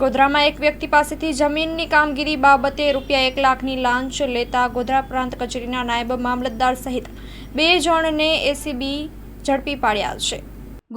ગોધરામાં એક વ્યક્તિ પાસેથી જમીનની કામગીરી બાબતે રૂપિયા એક લાખની લાંચ લેતા ગોધરા પ્રાંત કચેરીના નાયબ મામલતદાર સહિત બે જણને એસીબી ઝડપી પાડ્યા છે.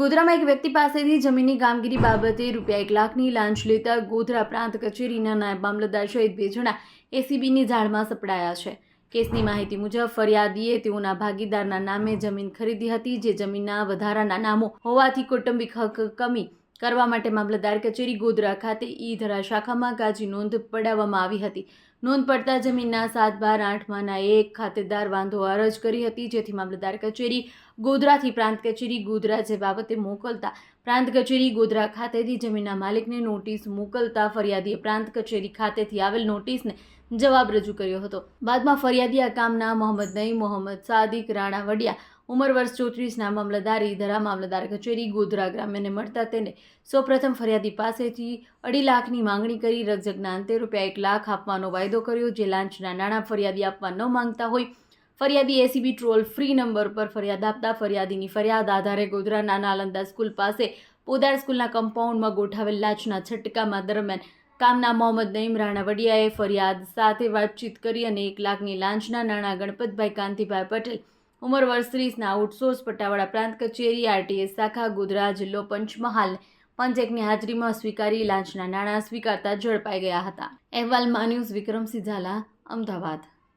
ગોધરામાં એક વ્યક્તિ પાસેથી જમીનની કામગીરી બાબતે રૂપિયા એક લાખની લાંચ લેતા ગોધરા પ્રાંત કચેરીના નાયબ મામલતદાર સહિત બે જણા એસીબીની ઝાડમાં સપડાયા છે. કેસની માહિતી મુજબ ફરિયાદીએ તેઓના ભાગીદારના નામે જમીન ખરીદી હતી, જે જમીનના વધારાના નામો હોવાથી કૌટુંબિક હક કમી કરવા માટે મામલતદાર કચેરી ગોધરા ખાતે ઈ ધરા શાખામાં કાચી નોંધ પડાવવામાં આવી હતી. નોંધ પડતા જમીનના સાત બાર આઠમાંના એક ખાતેદાર વાંધો અરજ કરી હતી, જેથી મામલતદાર કચેરી ગોધરાથી પ્રાંત કચેરી ગોધરા જે બાબતે મોકલતા પ્રાંત કચેરી ગોધરા ખાતેથી જમીનના માલિકને નોટિસ મોકલતા ફરિયાદીએ પ્રાંત કચેરી ખાતેથી આવેલ નોટિસને જવાબ રજૂ કર્યો હતો. બાદમાં ફરિયાદી આ કામના મોહમ્મદ નઈ મોહમ્મદ સાદિક, રાણા વડિયા ઉંમર વર્ષ ચોત્રીસના મામલતદાર ધરા મામલતદાર કચેરી ગોધરા ગ્રામ્યને મળતા તેને સૌપ્રથમ ફરિયાદી પાસેથી અઢી લાખની માંગણી કરી રકઝકના અંતે રૂપિયા એક લાખ આપવાનો વાયદો કર્યો, જે લાંચના નાણાં ફરિયાદી આપવા ન માંગતા હોય. ફરિયાદી એસીબી ટ્રોલ ફ્રી નંબર પર ફરિયાદ આપતા ફરિયાદીની ફરિયાદ આધારે ગોધરાના નાલંદા સ્કૂલ પાસે પોદાર સ્કૂલના કમ્પાઉન્ડમાં ગોઠાવેલ લાંચના છટકામાં દરમિયાન કામના મોહમ્મદ નઈમ રાણા વડિયાએ ફરિયાદ સાથે વાતચીત કરી અને એક લાખની લાંચના નાણાં ગણપતભાઈ કાંતિભાઈ પટેલ ઉંમર વર્ષ ત્રીસના આઉટસોર્સ પટ્ટાવાળા પ્રાંત કચેરી આરટીએસ શાખા ગોધરા જિલ્લો પંચમહાલ પંચેકની હાજરીમાં સ્વીકારી લાંચના નાણાં સ્વીકારતા ઝડપાઈ ગયા હતા. અહેવાલમાં ન્યૂઝ વિક્રમસિંહ ઝાલા, અમદાવાદ.